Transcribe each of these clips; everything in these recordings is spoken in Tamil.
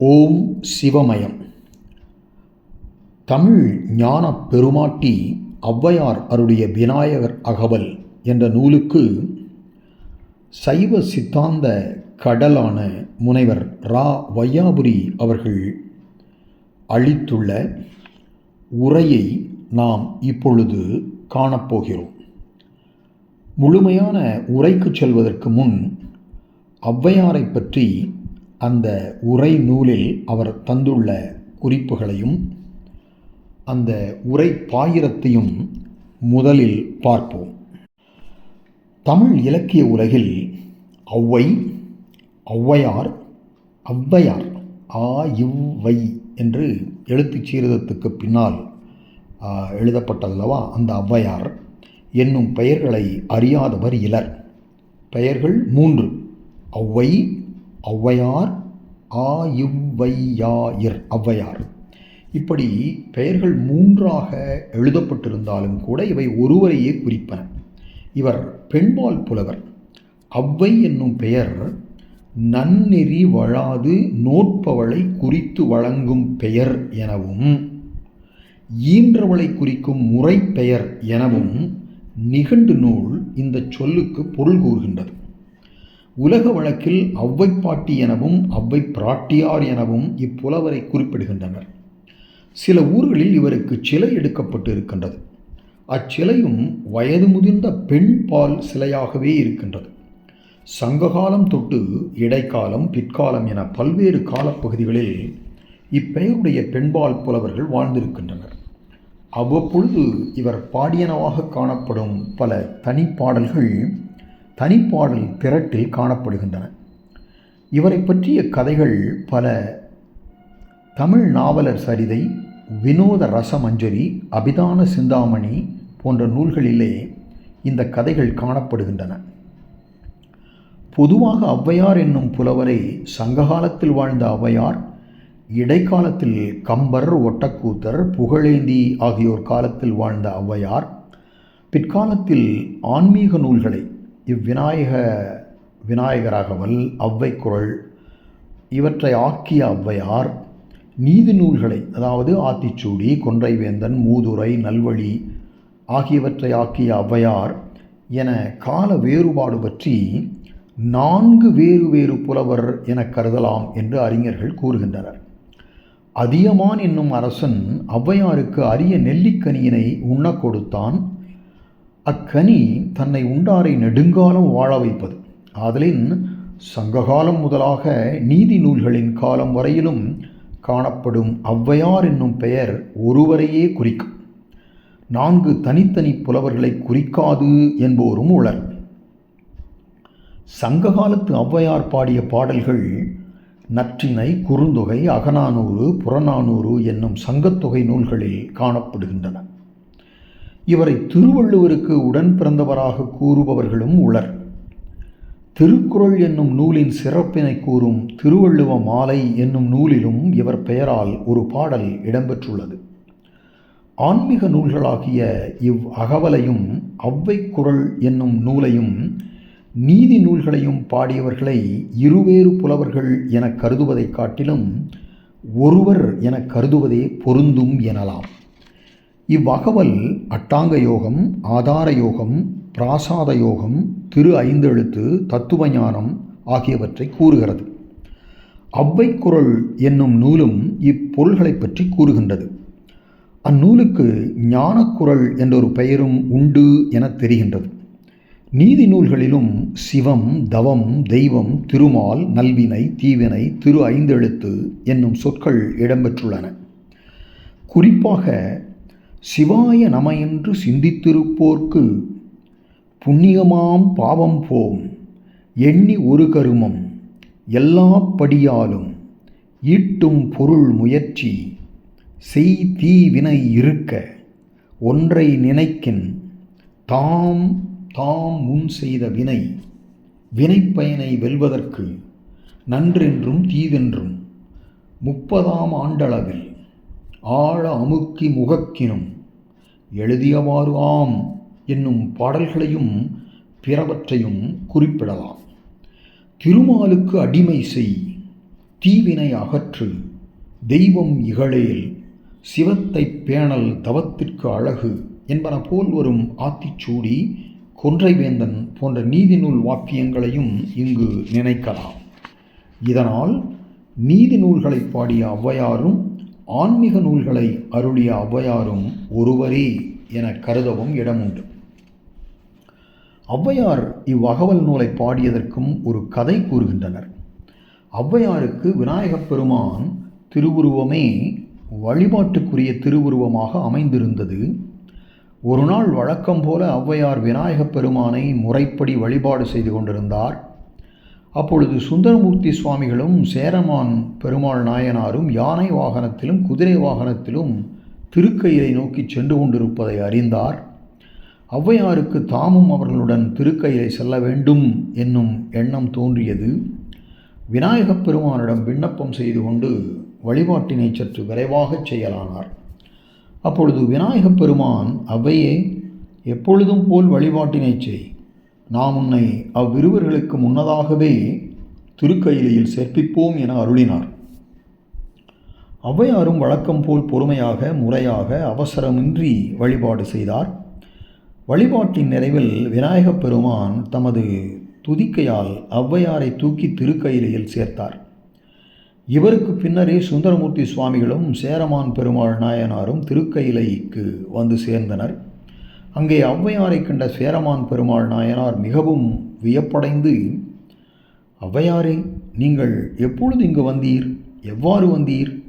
ஓம் சிவமயம். தமிழ் ஞான பெருமாட்டி ஔவையார் அருடைய விநாயகர் அகவல் என்ற நூலுக்கு சைவ சித்தாந்த கடலான முனைவர் ரா. வையாபுரி அவர்கள் அளித்துள்ள உரையை நாம் இப்பொழுது காணப்போகிறோம். முழுமையான உரைக்கு செல்வதற்கு முன் ஔவையாரை பற்றி அந்த உரை நூலில் அவர் தந்துள்ள குறிப்புகளையும் அந்த உரை பாயிரத்தையும் முதலில் பார்ப்போம். தமிழ் இலக்கிய உலகில் ஔவை ஔவையார் ஔவையார் ஆ இவ்வை என்று எழுத்துச் சீரதத்துக்கு பின்னால் எழுதப்பட்டதல்லவா அந்த ஔவையார் என்னும் பெயர்களை அறியாதவர் இலர். பெயர்கள் மூன்று. ஔவை ஔவையார் ஆ இவ்வையாயிர் ஔவையார். இப்படி பெயர்கள் மூன்றாக எழுதப்பட்டிருந்தாலும் கூட இவை ஒருவரையே குறிப்பன. இவர் பெண்பால் புலவர். ஔவை என்னும் பெயர் நன்னெறி வழாது நோற்பவளை குறித்து வழங்கும் பெயர் எனவும் ஈன்றவளை குறிக்கும் முறைப்பெயர் எனவும் நிகண்டு நூல் இந்த சொல்லுக்கு பொருள் கூறுகின்றது. உலக வழக்கில் அவ்வை பாட்டி எனவும் அவ்வை பிராட்டியார் எனவும் இப்புலவரை குறிப்பிடுகின்றனர். சில ஊர்களில் இவருக்கு சிலை எடுக்கப்பட்டு இருக்கின்றது அச்சிலையும் வயது முதிர்ந்த பெண் பால் சிலையாகவே இருக்கின்றது. சங்ககாலம் தொட்டு இடைக்காலம் பிற்காலம் என பல்வேறு காலப்பகுதிகளில் இப்பெயருடைய பெண்பால் புலவர்கள் வாழ்ந்திருக்கின்றனர். அவ்வப்பொழுது இவர் பாடியனவாக காணப்படும் பல தனிப்பாடல்கள் தனிப்பாடல் திரட்டில் காணப்படுகின்றன. இவரை பற்றிய கதைகள் பல. தமிழ் நாவலர் சரிதை வினோத ரசமஞ்சரி அபிதான சிந்தாமணி போன்ற நூல்களிலே இந்த கதைகள் காணப்படுகின்றன. பொதுவாக ஔவையார் என்னும் புலவரை சங்ககாலத்தில் வாழ்ந்த ஔவையார் இடைக்காலத்தில் கம்பர் ஒட்டக்கூத்தர் புகழேந்தி ஆகியோர் காலத்தில் வாழ்ந்த ஔவையார் பிற்காலத்தில் ஆன்மீக நூல்களை இவ்விநாயக விநாயகராகவல் அவ்வை குரல் இவற்றை ஆக்கிய ஔவையார் நீதி நூல்களை அதாவது ஆத்திச்சூடி கொன்றைவேந்தன் மூதுரை நல்வழி ஆகியவற்றை ஆக்கிய ஔவையார் என கால வேறுபாடு பற்றி நான்கு வேறு வேறு புலவர் என கருதலாம் என்று அறிஞர்கள் கூறுகின்றனர். அதியமான் என்னும் அரசன் ஔவையாருக்கு அரிய நெல்லிக்கனியினை உண்ணக் கொடுத்தான். அக்கனி தன்னை உண்டாரை நெடுங்காலம் வாழ வைப்பது. ஆதலின் சங்ககாலம் முதலாக நீதி நூல்களின் காலம் வரையிலும் காணப்படும் ஔவையார் என்னும் பெயர் ஒருவரையே குறிக்கும். நான்கு தனித்தனி புலவர்களை குறிக்காது என்போரும் உளர். சங்ககாலத்து ஔவையார் பாடிய பாடல்கள் நற்றினை குறுந்தொகை அகநானூறு புறநானூறு என்னும் சங்கத்தொகை நூல்களில் காணப்படுகின்றன. இவரை திருவள்ளுவருக்கு உடன் பிறந்தவராக கூறுபவர்களும் உளர். திருக்குறள் என்னும் நூலின் சிறப்பினை கூறும் திருவள்ளுவ மாலை என்னும் நூலிலும் இவர் பெயரால் ஒரு பாடல் இடம்பெற்றுள்ளது. ஆன்மீக நூல்களாகிய இவ் அகவலையும் அவ்வை குரல் என்னும் நூலையும் நீதி நூல்களையும் பாடியவர்களை இருவேறு புலவர்கள் என கருதுவதைக் காட்டிலும் ஒருவர் என கருதுவதே பொருந்தும் எனலாம். இவ்வகவல் அட்டாங்க யோகம் ஆதார யோகம் பிராசாத யோகம் திரு ஐந்தெழுத்து தத்துவ ஞானம் ஆகியவற்றை கூறுகிறது. ஔவை என்னும் நூலும் இப்பொருள்களை பற்றி கூறுகின்றது. அந்நூலுக்கு ஞானக்குரல் என்றொரு பெயரும் உண்டு என தெரிகின்றது. நீதி நூல்களிலும் சிவம் தவம் தெய்வம் திருமால் நல்வினை தீவினை திரு ஐந்தெழுத்து என்னும் சொற்கள் இடம்பெற்றுள்ளன. குறிப்பாக சிவாய நம என்று சிந்தித்திருப்போர்க்கு புண்ணியமாம் பாவம் போம். எண்ணி ஒரு கருமம் எல்லா படியாலும் ஈட்டும் பொருள் முயற்சி செய் தீ வினை இருக்க ஒன்றை நினைக்கின் தாம் தாம் முன் செய்த வினை வினைப்பயனை வெல்வதற்கு நன்றென்றும் தீதென்றும் முப்பதாம் ஆண்டளவில் ஆழ அமுக்கி முகக்கினும் எழுதியவாறு ஆம் என்னும் பாடல்களையும் பிறவற்றையும் குறிப்பிடலாம். திருமாலுக்கு அடிமை செய் தீவினை அகற்று தெய்வம் இகழேல் சிவத்தை பேணல் தவத்திற்கு அழகு என்பன போல் வரும் ஆத்திச்சூடி கொன்றைவேந்தன் போன்ற நீதிநூல் வாக்கியங்களையும் இங்கு நினைக்கலாம். இதனால் நீதிநூல்களை பாடிய ஔவையாரும் ஆன்மீக நூல்களை அருளிய ஔவையாரும் ஒருவரே என கருதவும் இடமுண்டு. ஔவையார் இவ்வகவல் நூலை பாடியதற்கும் ஒரு கதை கூறுகின்றனர். ஔவையாருக்கு விநாயகப் பெருமான் திருவுருவமே வழிபாட்டுக்குரிய திருவுருவமாக அமைந்திருந்தது. ஒரு நாள் வழக்கம் போல ஔவையார் விநாயகப் பெருமானை முறைப்படி வழிபாடு செய்து கொண்டிருந்தார். அப்பொழுது சுந்தரமூர்த்தி சுவாமிகளும் சேரமான் பெருமாள் நாயனாரும் யானை வாகனத்திலும் குதிரை வாகனத்திலும் திருக்கயிலை நோக்கி சென்று கொண்டிருப்பதை அறிந்தார். ஔவையாருக்கு தாமும் அவர்களுடன் திருக்கயிலை செல்ல வேண்டும் என்னும் எண்ணம் தோன்றியது. விநாயகப் பெருமானிடம் விண்ணப்பம் செய்து கொண்டு வழிபாட்டினை சற்று விரைவாகச் செய்யலானார். அப்பொழுது விநாயகப் பெருமான் அவ்வையே எப்பொழுதும் போல் வழிபாட்டினை செய். நாம் உன்னை அவ்விருவர்களுக்கு முன்னதாகவே திருக்கயிலையில் சேர்ப்பிப்போம் என அருளினார். ஔவையாரும் வழக்கம் போல் பொறுமையாக முறையாக அவசரமின்றி வழிபாடு செய்தார். வழிபாட்டின் நிறைவில் விநாயகப் பெருமான் தமது துதிக்கையால் ஔவையாரை தூக்கி திருக்கயிலையில் சேர்த்தார். இவருக்கு பின்னரே சுந்தரமூர்த்தி சுவாமிகளும் சேரமான் பெருமாள் நாயனாரும் திருக்கயிலைக்கு வந்து சேர்ந்தனர். அங்கே ஔவையாரை கண்ட சேரமான் பெருமாள் நாயனார் மிகவும் வியப்படைந்து ஔவையாரே நீங்கள் எப்பொழுது இங்கு வந்தீர்? எவ்வாறு வந்தீர்?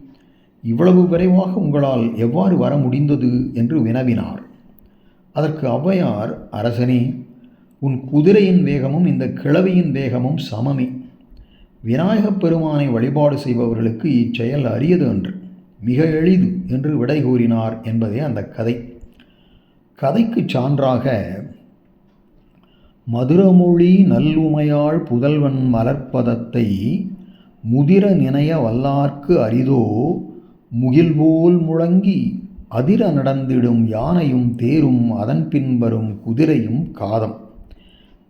இவ்வளவு விரைவாக உங்களால் எவ்வாறு வர முடிந்தது? என்று வினவினார். அதற்கு ஔவையார் அரசனே உன் குதிரையின் வேகமும் இந்த கிழவியின் வேகமும் சமமே. விநாயகப் பெருமானை வழிபாடு செய்பவர்களுக்கு இச்செயல் அரியது என்று மிக எளிது என்று விடை கூறினார் என்பதே அந்த கதை. கதைக்கு சான்றாக மதுரமொழி நல்லுமையாள் புதல்வன் மலர்ப்பதத்தை முதிர நினைய வல்லார்க்கு அரிதோ முகில்போல் முழங்கி அதிர நடந்திடும் யானையும் தேரும் அதன் பின்வரும் குதிரையும் காதம்.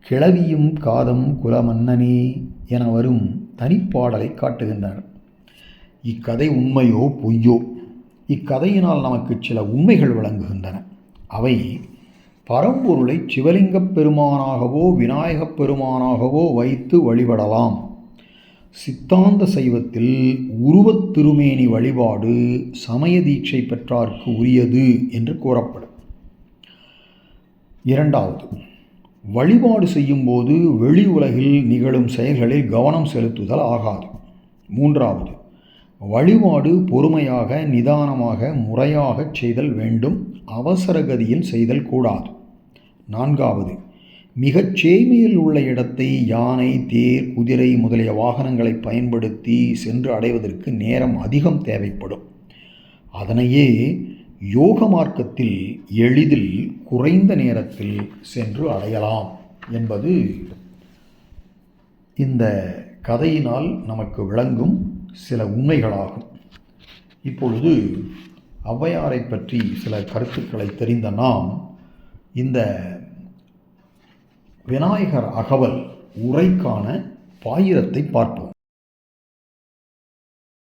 கிளவியும் காதம் குலமன்னனே என வரும் தனிப்பாடலை காட்டுகின்றனர் இக்கதை உண்மையோ பொய்யோ? இக்கதையினால் நமக்கு சில உண்மைகள் விளங்குகின்றன. அவை பரம்பொருளை சிவலிங்கப் பெருமானாகவோ விநாயகப் பெருமானாகவோ வைத்து வழிபடலாம். சித்தாந்த சைவத்தில் உருவத் திருமேனி வழிபாடு சமய தீட்சை பெற்றார்க்கு உரியது என்று கூறப்படும். இரண்டாவது வழிபாடு செய்யும்போது வெளி உலகில் நிகழும் செயல்களில் கவனம் செலுத்துதல் ஆகாது. மூன்றாவது வழிபாடு பொறுமையாக நிதானமாக முறையாகச் செய்தல் வேண்டும். அவசரகதியில் செய்தல் கூடாது. நான்காவது மிகச் சேமையில் உள்ள இடத்தை யானை தேர் குதிரை முதலிய வாகனங்களை பயன்படுத்தி சென்று அடைவதற்கு நேரம் அதிகம் தேவைப்படும். அதனையே யோக மார்க்கத்தில் எளிதில் குறைந்த நேரத்தில் சென்று அடையலாம் என்பது இந்த கதையினால் நமக்கு விளங்கும். சில உண்மைகளாகும். இப்பொழுது ஔவையாரை பற்றி சில கருத்துக்களை தெரிந்த நாம் இந்த விநாயகர் அகவல் உரைக்கான பாயிரத்தை பார்ப்போம்.